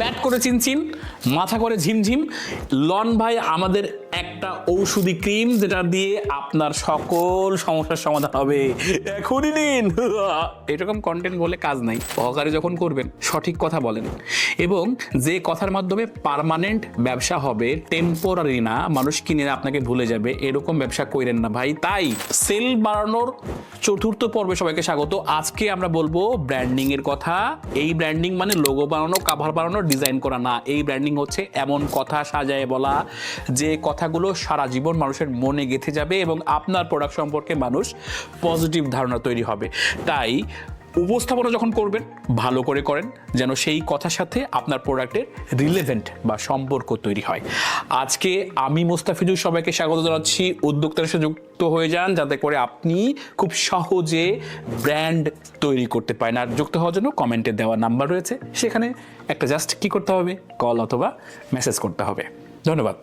প্যাট করে চিনচিন, মাথা করে ঝিমঝিম। লন ভাই, আমাদের একটা ঔষধি ক্রিম যেটা দিয়ে আপনার সকল সমস্যার সমাধান হবে। এখনই নিন। এরকম কন্টেন্ট বলে কাজ নাই। সহকারে যখন করবেন, সঠিক কথা বলেন। এবং যে কথার মাধ্যমে পার্মানেন্ট ব্যবসা হবে টেম্পোরারি না, মানুষ কিনে আপনাকে ভুলে যাবে। এরকম ব্যবসা করেন না ভাই। তাই সেল বাড়ানোর চতুর্থ পর্বে সবাইকে স্বাগত। আজকে আমরা বলব ব্র্যান্ডিং এর কথা। এই ব্র্যান্ডিং মানে লোগো বানানো কাভার বানানো ডিজাইন করা না। এই ব্র্যান্ডিং হচ্ছে এমন কথা সাজায় বলা, যে কথাগুলো সারা জীবন মানুষের মনে গেঁথে যাবে এবং আপনার প্রোডাক্ট সম্পর্কে মানুষ পজিটিভ ধারণা তৈরি হবে। তাই উপস্থাপনা যখন করবেন, ভালো করে করেন, যেন সেই কথার সাথে আপনার প্রোডাক্টের রিলেভেন্ট বা সম্পর্ক তৈরি হয়। আজকে আমি মোস্তাফিজুর সবাইকে স্বাগত জানাচ্ছি। উদ্যোক্তার সাথে যুক্ত হয়ে যান, যাতে করে আপনি খুব সহজে ব্র্যান্ড তৈরি করতে পারেন। আর যুক্ত হওয়ার জন্য কমেন্টে দেওয়া নাম্বার রয়েছে। সেখানে একটা জাস্ট কি করতে হবে? কল অথবা মেসেজ করতে হবে। ধন্যবাদ।